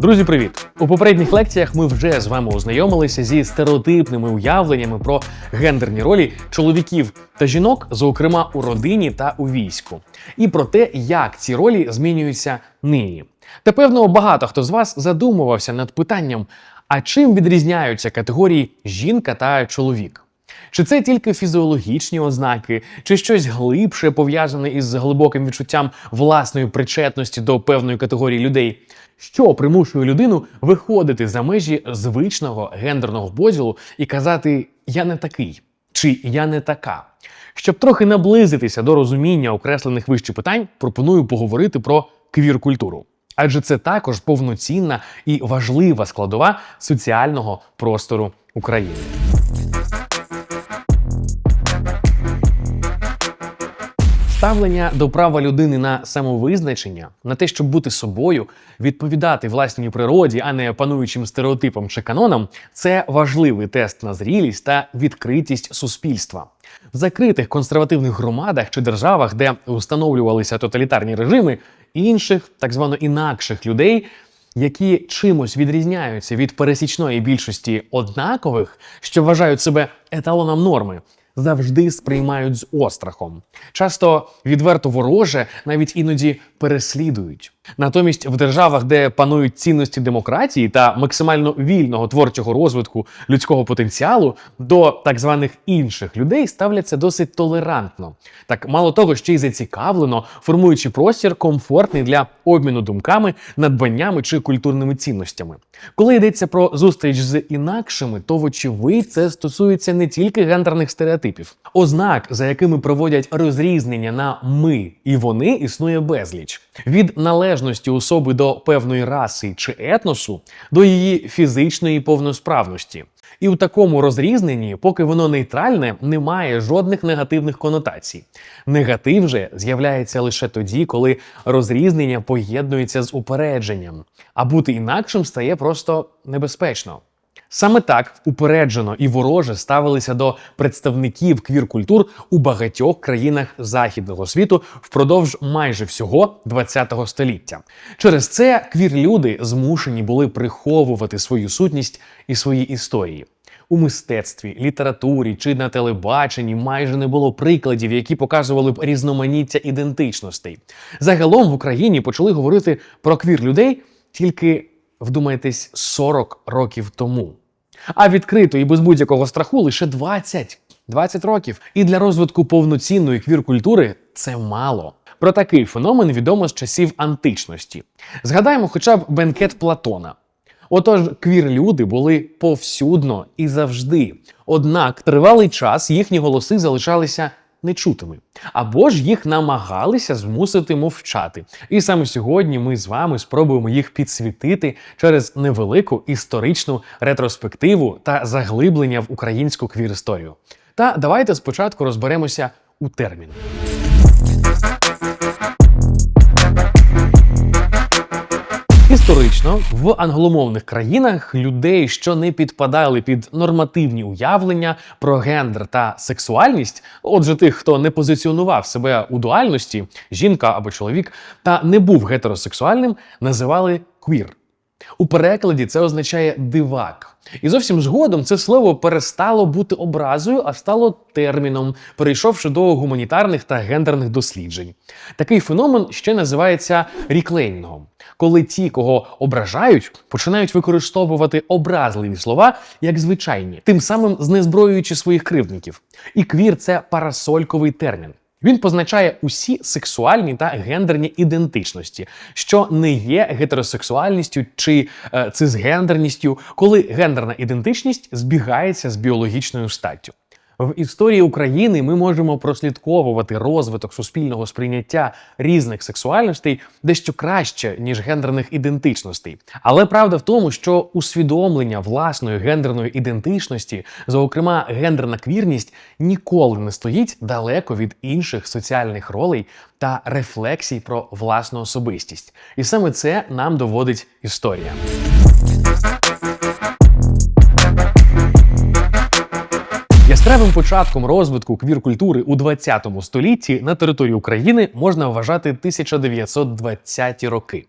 Друзі, привіт! У попередніх лекціях ми вже з вами ознайомилися зі стереотипними уявленнями про гендерні ролі чоловіків та жінок, зокрема у родині та у війську, і про те, як ці ролі змінюються нині. Та певно, багато хто з вас задумувався над питанням: а чим відрізняються категорії жінка та чоловік? Чи це тільки фізіологічні ознаки, чи щось глибше пов'язане із глибоким відчуттям власної причетності до певної категорії людей? Що примушує людину виходити за межі звичного гендерного поділу і казати Я не такий чи Я не така? Щоб трохи наблизитися до розуміння окреслених вище питань, пропоную поговорити про квір-культуру. Адже це також повноцінна і важлива складова соціального простору України. Ставлення до права людини на самовизначення, на те, щоб бути собою, відповідати власній природі, а не пануючим стереотипам чи канонам, це важливий тест на зрілість та відкритість суспільства. В закритих консервативних громадах чи державах, де встановлювалися тоталітарні режими, інших, так звано інакших людей, які чимось відрізняються від пересічної більшості однакових, що вважають себе еталоном норми, завжди сприймають з острахом. Часто відверто вороже, навіть іноді переслідують. Натомість в державах, де панують цінності демократії та максимально вільного творчого розвитку людського потенціалу, до так званих інших людей ставляться досить толерантно. Так мало того, ще й зацікавлено, формуючи простір комфортний для обміну думками, надбаннями чи культурними цінностями. Коли йдеться про зустріч з інакшими, то вочевидь це стосується не тільки гендерних стереотипів. Ознак, за якими проводять розрізнення на ми і вони, існує безліч від належності особи до певної раси чи етносу до її фізичної повносправності. І у такому розрізненні, поки воно нейтральне, немає жодних негативних конотацій. Негатив же з'являється лише тоді, коли розрізнення поєднується з упередженням, а бути інакшим стає просто небезпечно. Саме так упереджено і вороже ставилися до представників квір-культур у багатьох країнах західного світу впродовж майже всього ХХ століття. Через це квір-люди змушені були приховувати свою сутність і свої історії. У мистецтві, літературі чи на телебаченні майже не було прикладів, які показували б різноманіття ідентичностей. Загалом в Україні почали говорити про квір людей тільки вдумайтесь 40 років тому. А відкрито і без будь-якого страху лише 20. 20 років. І для розвитку повноцінної квір-культури це мало. Про такий феномен відомо з часів античності. Згадаємо хоча б бенкет Платона. Отож, квір-люди були повсюдно і завжди. Однак тривалий час їхні голоси залишалися нечутими, або ж їх намагалися змусити мовчати. І саме сьогодні ми з вами спробуємо їх підсвітити через невелику історичну ретроспективу та заглиблення в українську квір-історію. Та давайте спочатку розберемося у термінах. Історично в англомовних країнах людей, що не підпадали під нормативні уявлення про гендер та сексуальність, отже, тих, хто не позиціонував себе у дуальності, жінка або чоловік, та не був гетеросексуальним, називали квір. У перекладі це означає дивак. І зовсім згодом це слово перестало бути образою, а стало терміном, перейшовши до гуманітарних та гендерних досліджень. Такий феномен ще називається ріклейнінгом, коли ті, кого ображають, починають використовувати образливі слова як звичайні, тим самим знезброюючи своїх кривдників. І квір це парасольковий термін. Він позначає усі сексуальні та гендерні ідентичності, що не є гетеросексуальністю чи е, цисгендерністю, коли гендерна ідентичність збігається з біологічною статтю. В історії України ми можемо прослідковувати розвиток суспільного сприйняття різних сексуальностей дещо краще, ніж гендерних ідентичностей. Але правда в тому, що усвідомлення власної гендерної ідентичності, зокрема гендерна квірність, ніколи не стоїть далеко від інших соціальних ролей та рефлексій про власну особистість. І саме це нам доводить історія. Яскравим початком розвитку квір-культури у 20 столітті на території України можна вважати 1920-ті роки.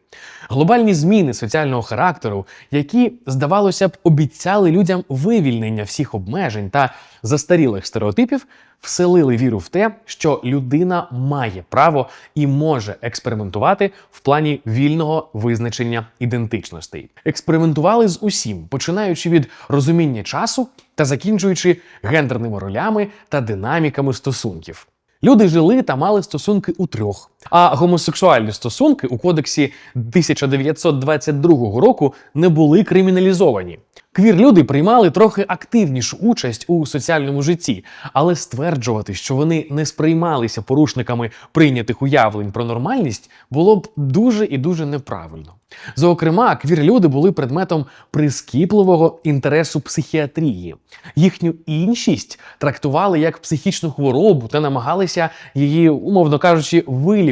Глобальні зміни соціального характеру, які, здавалося б, обіцяли людям вивільнення всіх обмежень та застарілих стереотипів, вселили віру в те, що людина має право і може експериментувати в плані вільного визначення ідентичностей. Експериментували з усім, починаючи від розуміння часу та закінчуючи гендерними ролями та динаміками стосунків. Люди жили та мали стосунки у трьох. А гомосексуальні стосунки у кодексі 1922 року не були криміналізовані. Квір-люди приймали трохи активнішу участь у соціальному житті, але стверджувати, що вони не сприймалися порушниками прийнятих уявлень про нормальність, було б дуже і дуже неправильно. Зокрема, квір-люди були предметом прискіпливого інтересу психіатрії. Їхню іншість трактували як психічну хворобу та намагалися її, умовно кажучи, вилікувати.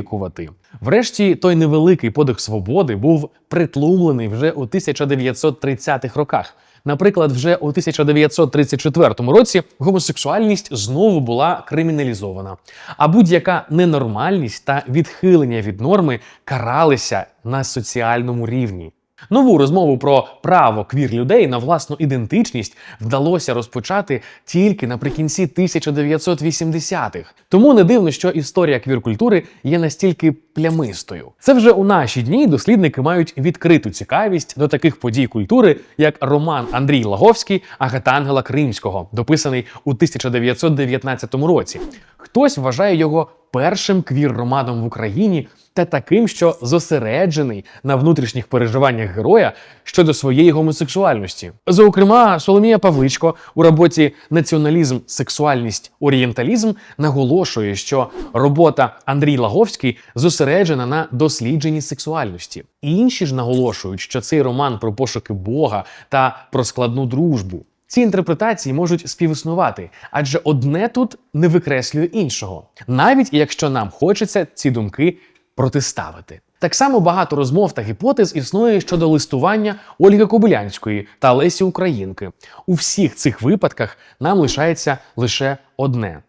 Врешті той невеликий подих свободи був притлумлений вже у 1930-х роках. Наприклад, вже у 1934 році гомосексуальність знову була криміналізована, а будь-яка ненормальність та відхилення від норми каралися на соціальному рівні. Нову розмову про право квір людей на власну ідентичність вдалося розпочати тільки наприкінці 1980-х. Тому не дивно, що історія квір-культури є настільки плямистою. Це вже у наші дні дослідники мають відкриту цікавість до таких подій культури, як роман Андрій Лаговський Агатангела Кримського, дописаний у 1919 році. Хтось вважає його першим квір-романом в Україні та таким, що зосереджений на внутрішніх переживаннях героя щодо своєї гомосексуальності. Зокрема, Соломія Павличко у роботі Націоналізм, сексуальність, орієнталізм наголошує, що робота Андрій Лаговський зосереджена на дослідженні сексуальності. Інші ж наголошують, що цей роман про пошуки Бога та про складну дружбу. Ці інтерпретації можуть співіснувати, адже одне тут не викреслює іншого, навіть якщо нам хочеться ці думки протиставити. Так само багато розмов та гіпотез існує щодо листування Ольги Кобилянської та Лесі Українки. У всіх цих випадках нам лишається лише одне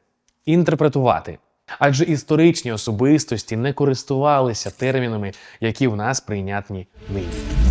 інтерпретувати. Адже історичні особистості не користувалися термінами, які в нас прийнятні нині.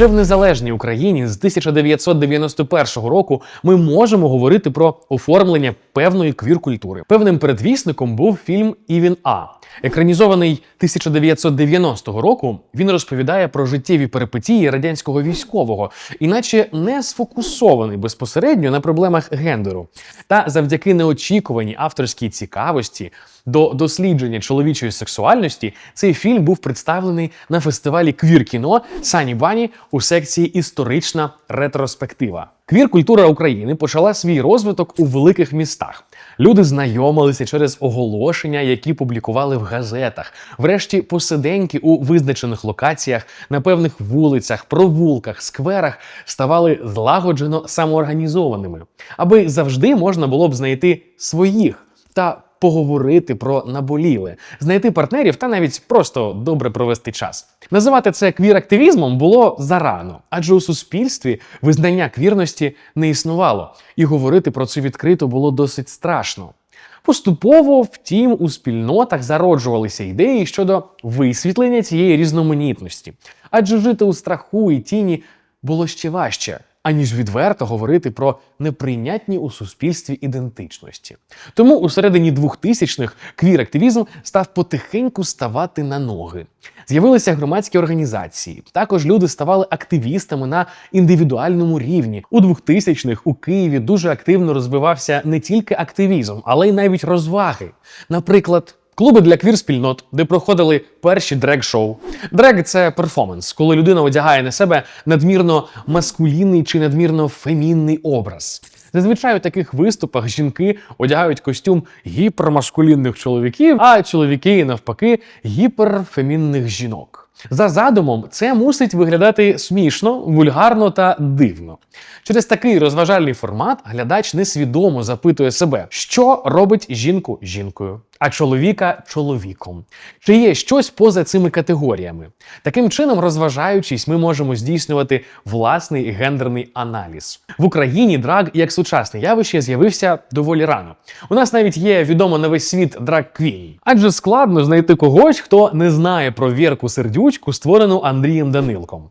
Вже в незалежній Україні з 1991 року ми можемо говорити про оформлення певної квір-культури. Певним передвісником був фільм Івін А. Екранізований 1990 року, він розповідає про життєві перипетії радянського військового, іначе не сфокусований безпосередньо на проблемах гендеру. Та завдяки неочікуваній авторській цікавості до дослідження чоловічої сексуальності цей фільм був представлений на фестивалі квір-кіно Сані Бані у секції Історична ретроспектива. Квір-культура України почала свій розвиток у великих містах. Люди знайомилися через оголошення, які публікували в газетах. Врешті посиденьки у визначених локаціях, на певних вулицях, провулках, скверах ставали злагоджено самоорганізованими, аби завжди можна було б знайти своїх та поговорити про наболіле, знайти партнерів та навіть просто добре провести час. Називати це квір-активізмом було зарано, адже у суспільстві визнання квірності не існувало, і говорити про це відкрито було досить страшно. Поступово, втім, у спільнотах зароджувалися ідеї щодо висвітлення цієї різноманітності, адже жити у страху і тіні було ще важче аніж відверто говорити про неприйнятні у суспільстві ідентичності. Тому у середині 2000-х квір-активізм став потихеньку ставати на ноги. З'явилися громадські організації. Також люди ставали активістами на індивідуальному рівні. У 2000-х у Києві дуже активно розвивався не тільки активізм, але й навіть розваги. Наприклад. Клуби для квір-спільнот, де проходили перші дрег-шоу. Дрег це перформанс, коли людина одягає на себе надмірно маскулінний чи надмірно фемінний образ. Зазвичай у таких виступах жінки одягають костюм гіпермаскулінних чоловіків, а чоловіки навпаки гіперфемінних жінок. За задумом, це мусить виглядати смішно, вульгарно та дивно. Через такий розважальний формат глядач несвідомо запитує себе, що робить жінку жінкою, а чоловіка чоловіком. Чи є щось поза цими категоріями? Таким чином, розважаючись, ми можемо здійснювати власний гендерний аналіз. В Україні драг як сучасне явище з'явився доволі рано. У нас навіть є відомо на весь світ драг квін. Адже складно знайти когось, хто не знає про Вірку Сердючку, створену Андрієм Данилком.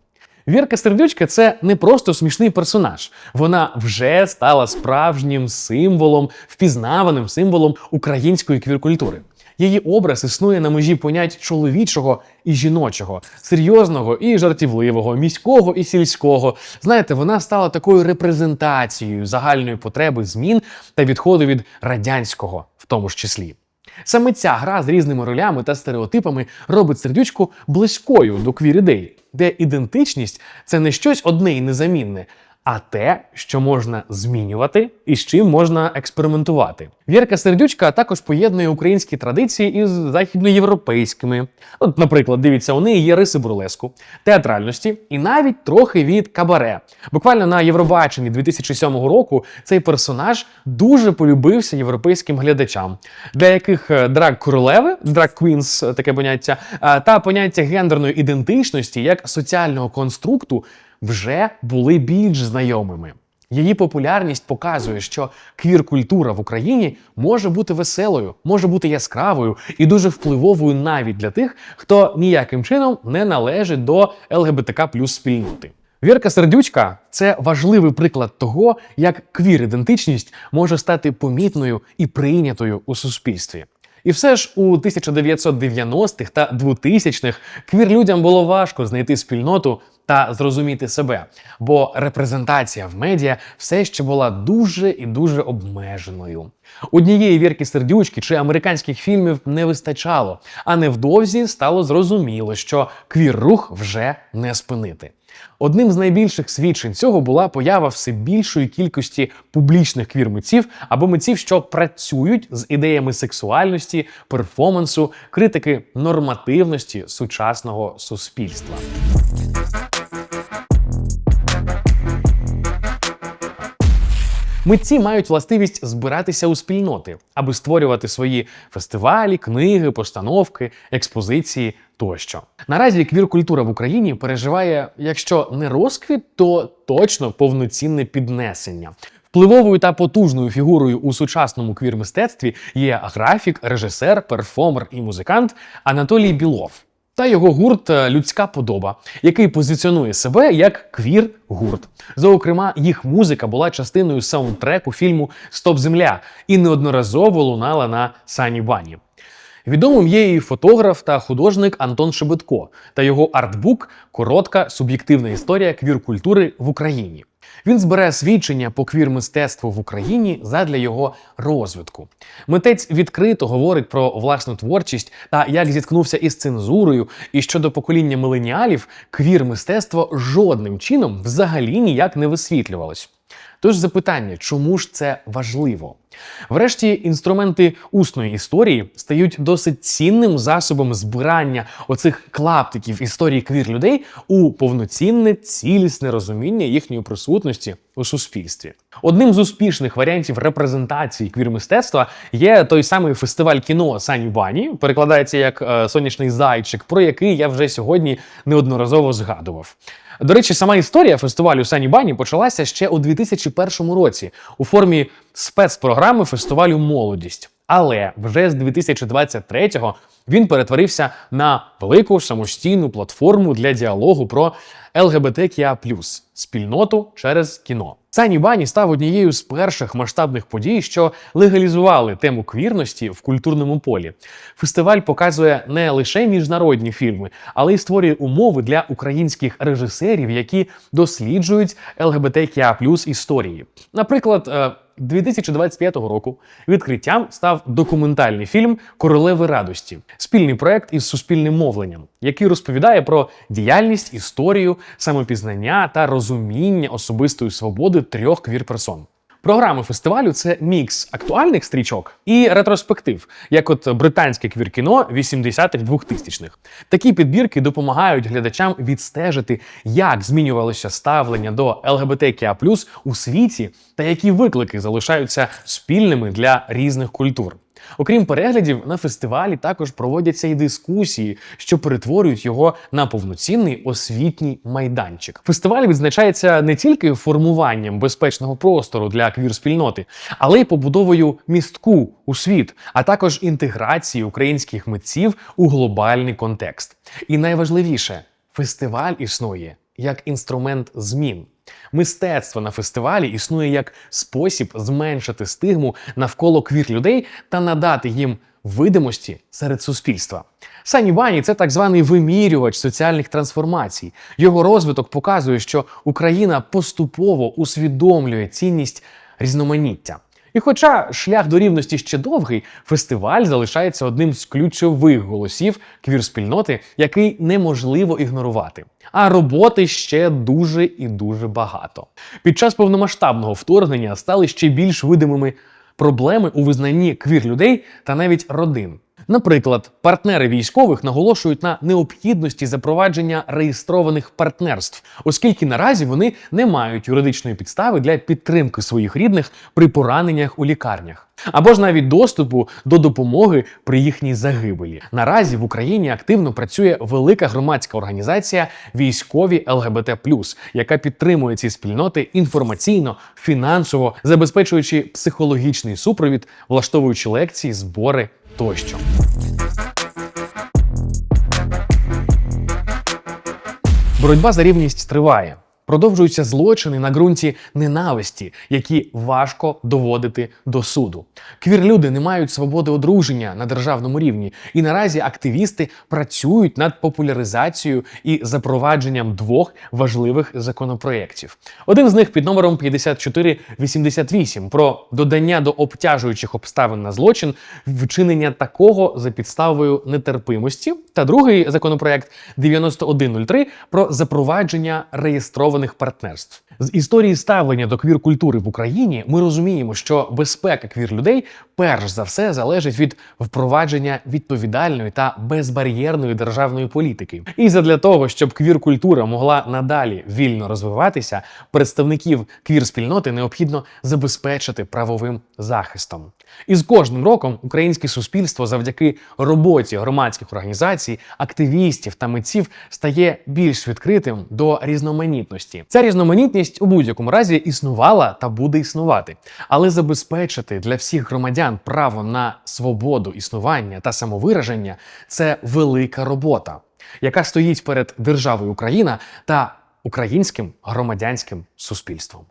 Вірка Сердючка це не просто смішний персонаж. Вона вже стала справжнім символом, впізнаваним символом української квіркультури. Її образ існує на межі понять чоловічого і жіночого, серйозного і жартівливого, міського і сільського. Знаєте, вона стала такою репрезентацією загальної потреби змін та відходу від радянського, в тому ж числі. Саме ця гра з різними ролями та стереотипами робить сердючку близькою до квір-ідей, де ідентичність це не щось одне і незамінне, а те, що можна змінювати і з чим можна експериментувати. Вірка Сердючка також поєднує українські традиції із західноєвропейськими. От, наприклад, дивіться, у неї є риси бурлеску, театральності і навіть трохи від кабаре. Буквально на Євробаченні 2007 року цей персонаж дуже полюбився європейським глядачам, для яких е, драг королеви, драг квінс, таке поняття, е, та поняття гендерної ідентичності як соціального конструкту вже були більш знайомими. Її популярність показує, що квір-культура в Україні може бути веселою, може бути яскравою і дуже впливовою навіть для тих, хто ніяким чином не належить до ЛГБТК плюс спільноти. Вірка Сердючка це важливий приклад того, як квір-ідентичність може стати помітною і прийнятою у суспільстві. І все ж у 1990-х та 2000-х квір-людям було важко знайти спільноту та зрозуміти себе, бо репрезентація в медіа все ще була дуже і дуже обмеженою. Однієї вірки сердючки чи американських фільмів не вистачало, а невдовзі стало зрозуміло, що квір-рух вже не спинити. Одним з найбільших свідчень цього була поява все більшої кількості публічних квір-митців або митців, що працюють з ідеями сексуальності, перформансу, критики нормативності сучасного суспільства. Митці мають властивість збиратися у спільноти, аби створювати свої фестивалі, книги, постановки, експозиції тощо. Наразі квір-культура в Україні переживає, якщо не розквіт, то точно повноцінне піднесення. Впливовою та потужною фігурою у сучасному квір-мистецтві є графік, режисер, перформер і музикант Анатолій Білов та його гурт е, Людська подоба, який позиціонує себе як квір-гурт. Зокрема, їх музика була частиною саундтреку фільму Стоп Земля і неодноразово лунала на Сані Бані. Відомим є і фотограф та художник Антон Шебетко та його артбук Коротка суб'єктивна історія квір-культури в Україні. Він збере свідчення по квір-мистецтву в Україні задля його розвитку. Митець відкрито говорить про власну творчість та як зіткнувся із цензурою, і щодо покоління миленіалів квір-мистецтво жодним чином взагалі ніяк не висвітлювалось. Тож запитання, чому ж це важливо? Врешті інструменти усної історії стають досить цінним засобом збирання оцих клаптиків історії квір людей у повноцінне цілісне розуміння їхньої присутності у суспільстві. Одним з успішних варіантів репрезентації квір-мистецтва є той самий фестиваль кіно Сані Бані, перекладається як е, сонячний зайчик, про який я вже сьогодні неодноразово згадував. До речі, сама історія фестивалю Сані Бані почалася ще у 2001 році у формі спецпрограми фестивалю Молодість. Але вже з 2023-го він перетворився на велику самостійну платформу для діалогу про ЛГБТКІА спільноту через кіно. Сані Бані став однією з перших масштабних подій, що легалізували тему квірності в культурному полі. Фестиваль показує не лише міжнародні фільми, але й створює умови для українських режисерів, які досліджують ЛГБТКІА історії. Наприклад. Е, 2025 року відкриттям став документальний фільм Королеви радості, спільний проект із суспільним мовленням, який розповідає про діяльність, історію, самопізнання та розуміння особистої свободи трьох квір-персон. Програма фестивалю це мікс актуальних стрічок і ретроспектив, як от британське квір-кіно 80-х 2000-х. Такі підбірки допомагають глядачам відстежити, як змінювалося ставлення до ЛГБТКА у світі та які виклики залишаються спільними для різних культур. Окрім переглядів, на фестивалі також проводяться і дискусії, що перетворюють його на повноцінний освітній майданчик. Фестиваль відзначається не тільки формуванням безпечного простору для квір-спільноти, але й побудовою містку у світ, а також інтеграцією українських митців у глобальний контекст. І найважливіше, фестиваль існує як інструмент змін. Мистецтво на фестивалі існує як спосіб зменшити стигму навколо квір людей та надати їм видимості серед суспільства. Сані Бані це так званий вимірювач соціальних трансформацій. Його розвиток показує, що Україна поступово усвідомлює цінність різноманіття. І хоча шлях до рівності ще довгий, фестиваль залишається одним з ключових голосів квір-спільноти, який неможливо ігнорувати. А роботи ще дуже і дуже багато. Під час повномасштабного вторгнення стали ще більш видимими проблеми у визнанні квір людей та навіть родин. Наприклад, партнери військових наголошують на необхідності запровадження реєстрованих партнерств, оскільки наразі вони не мають юридичної підстави для підтримки своїх рідних при пораненнях у лікарнях. Або ж навіть доступу до допомоги при їхній загибелі. Наразі в Україні активно працює велика громадська організація Військові ЛГБТ яка підтримує ці спільноти інформаційно, фінансово, забезпечуючи психологічний супровід, влаштовуючи лекції, збори тощо. Боротьба за рівність триває. Продовжуються злочини на ґрунті ненависті, які важко доводити до суду. Квір-люди не мають свободи одруження на державному рівні, і наразі активісти працюють над популяризацією і запровадженням двох важливих законопроєктів. Один з них під номером 5488 про додання до обтяжуючих обставин на злочин вчинення такого за підставою нетерпимості, та другий законопроект 9103 про запровадження реєстрованих партнерств. З історії ставлення до квір-культури в Україні ми розуміємо, що безпека квір-людей перш за все залежить від впровадження відповідальної та безбар'єрної державної політики. І задля того, щоб квір-культура могла надалі вільно розвиватися, представників квір-спільноти необхідно забезпечити правовим захистом. І з кожним роком українське суспільство завдяки роботі громадських організацій, активістів та митців стає більш відкритим до різноманітності. Ця різноманітність у будь-якому разі існувала та буде існувати, але забезпечити для всіх громадян право на свободу існування та самовираження це велика робота, яка стоїть перед державою Україна та українським громадянським суспільством.